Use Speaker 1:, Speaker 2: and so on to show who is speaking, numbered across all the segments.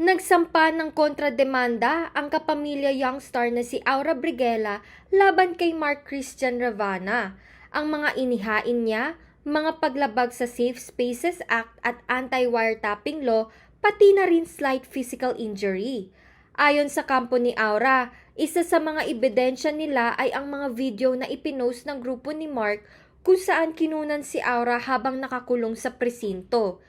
Speaker 1: Nagsampa ng kontrademanda ang kapamilya youngstar na si Aura Brigela laban kay Mark Christian Ravana. Ang mga inihain niya, mga paglabag sa Safe Spaces Act at anti-wiretapping law, pati na rin slight physical injury. Ayon sa kampo ni Aura, isa sa mga ebidensya nila ay ang mga video na ipinost ng grupo ni Mark kung saan kinunan si Aura habang nakakulong sa presinto.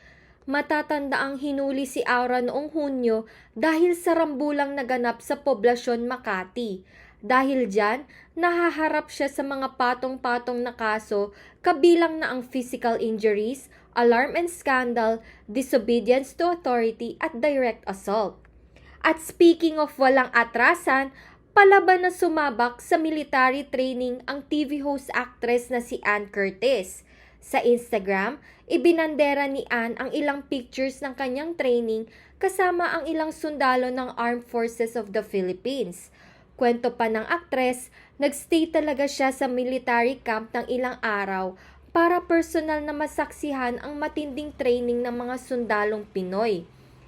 Speaker 1: Matatanda ang hinuli si Aura noong Hunyo dahil sa rambulang naganap sa poblasyon Makati. Dahil dyan, nahaharap siya sa mga patong-patong na kaso kabilang na ang physical injuries, alarm and scandal, disobedience to authority at direct assault. At speaking of walang atrasan, palaban na sumabak sa military training ang TV host actress na si Ann Curtis. Sa Instagram, ibinandera ni Ann ang ilang pictures ng kanyang training kasama ang ilang sundalo ng Armed Forces of the Philippines. Kwento pa ng aktres, nagstay talaga siya sa military camp ng ilang araw para personal na masaksihan ang matinding training ng mga sundalong Pinoy.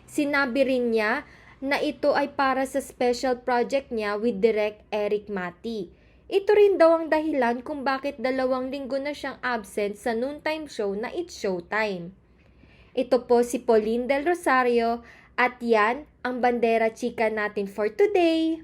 Speaker 1: Sinabi rin niya na ito ay para sa special project niya with Direk Eric Mati. Ito rin daw ang dahilan kung bakit dalawang linggo na siyang absent sa noontime show na It's Showtime. Ito po si Pauline Del Rosario at yan ang bandera chika natin for today.